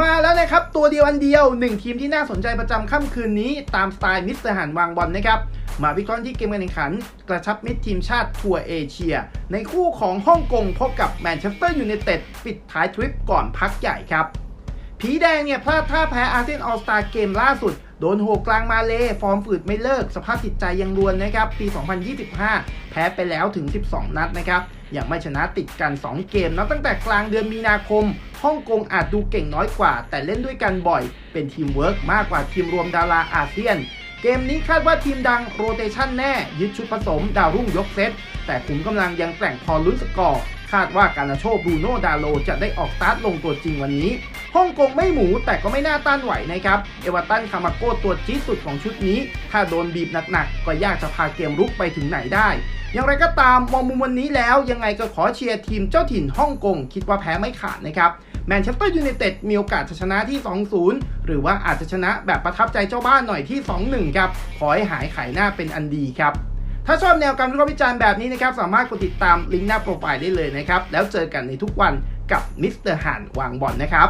มาแล้วนะครับตัวเดียวอันเดียวหนึ่งทีมที่น่าสนใจประจำค่ำคืนนี้ตามสไตล์มิสเตอร์หันวางบอลนะครับ มาวิเคราะห์ที่เกมการแข่งขัน กระชับมิตรทีมชาติทัวร์เอเชีย ในคู่ของฮ่องกงพบกับแมนเชสเตอร์ยูไนเต็ดปิดท้ายทริปก่อนพักใหญ่ครับ ผีแดงเนี่ยพลาดท่าแพ้อาเซียนออลสตาร์เกมล่าสุด โดนโหกกลางมาเลฟอร์มฝืดไม่เลิก สภาพจิตใจยังรวนนะครับปี 2025 แพ้ไปแล้วถึง 12 นัดนะครับยังไม่ชนะติดกัน 2 เกมนับตั้งแต่กลางเดือนมีนาคม ฮ่องกงอาจดูเก่งน้อยกว่า แต่เล่นด้วยกันบ่อย เป็นทีมเวิร์กมากกว่าทีมรวมดาราอาเซียน เกมนี้คาดว่าทีมดังโรเตชันแน่ ยึดชุดผสมดาวรุ่งยกเซต แต่ขุมกำลังยังแกร่งพอลุ้นสกอร์คาดว่าการาโชบรูโน่ดาโลจะได้ออกสตาร์ทลงตัวจริงวันนี้ฮ่องกงไม่หมูแต่ก็ไม่น่าต้านไหวนะครับ เอวอร์ตันคามาโก้ตัวจี๊ดสุดของชุดนี้ ถ้าโดนบีบหนักๆ ก็ยากจะพาเกมรุกไปถึงไหนได้ อย่างไรก็ตามมองมุมวันนี้แล้วยังไงก็ขอเชียร์ทีมเจ้าถิ่นฮ่องกงคิดว่าแพ้ไม่ขาดนะครับ แมนเชสเตอร์ยูไนเต็ดมีโอกาสจะชนะที่ 2-0 หรือว่าอาจจะชนะแบบประทับใจเจ้าบ้านหน่อยที่ 2-1 ครับ ขอให้หายไข่หน้าเป็นอันดีครับ ถ้าชอบแนวการวิเคราะห์วิจารณ์แบบนี้นะครับ สามารถกดติดตามลิงก์หน้าโปรไฟล์ได้เลยนะครับ แล้วเจอกันในทุกวันกับมิสเตอร์ห่านวางบอลนะครับ